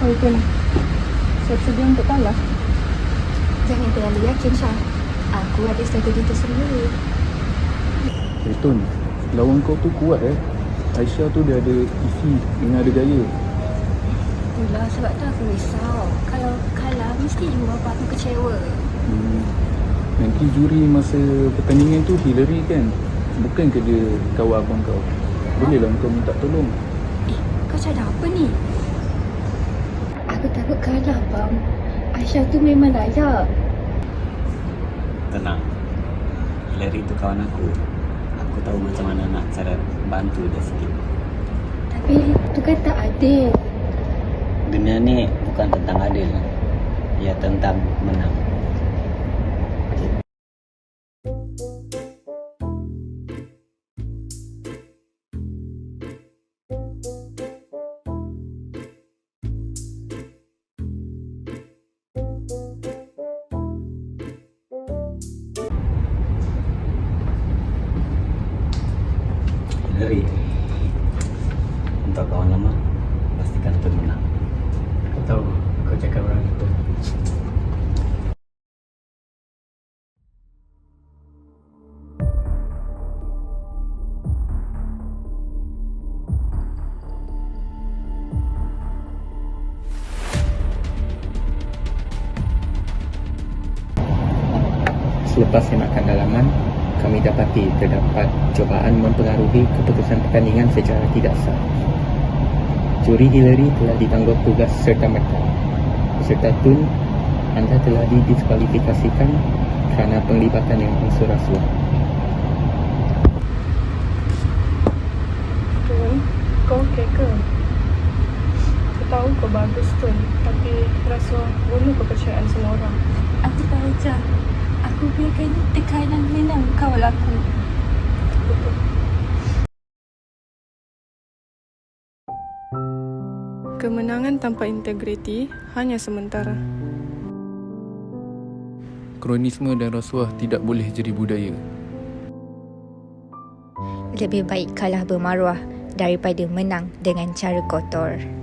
Oh itu ni. Saya sedia untuk kalah. Jangan terlalu yakin Syah. Aku ada strategi tersendiri. Tun, lawan kau tu kuat eh. Aisyah tu dia ada isi dengan ada gaya. Itulah sebab tu aku risau. Kalau kalah, mesti juga bapak aku kecewa. Hmm. Nanti juri masa pertandingan tu Hillary kan? Bukan ke dia kawan abang kau? Bolehlah kau minta tolong. Eh, kau cakap apa ni? Kalah, bang. Aisyah tu memang layak. Tenang. Larry tu kawan aku. Aku tahu macam mana nak cara bantu dia sikit. Tapi tu kan tak adil. Dunia ni bukan tentang adil. Ia tentang menang. Larry, untuk kawan lama, pastikan tu menang. Kau tahu kau cakap orang itu. Selepas semakan dalaman, kami dapati terdapat cubaan mempengaruhi keputusan pertandingan secara tidak sah. Juri Hillary telah ditangguh tugas serta-merta. Beserta Tun, anda telah didiskualifikasikan kerana penglibatan dengan unsur rasuah. Tun, kau okey ke? Aku tahu kau bagus Tun. Tapi rasa bunuh kepercayaan semua orang. Aku tahu je. Aku biarkan kawal aku. Kemenangan tanpa integriti hanya sementara. Kronisme dan rasuah tidak boleh jadi budaya. Lebih baik kalah bermaruah daripada menang dengan cara kotor.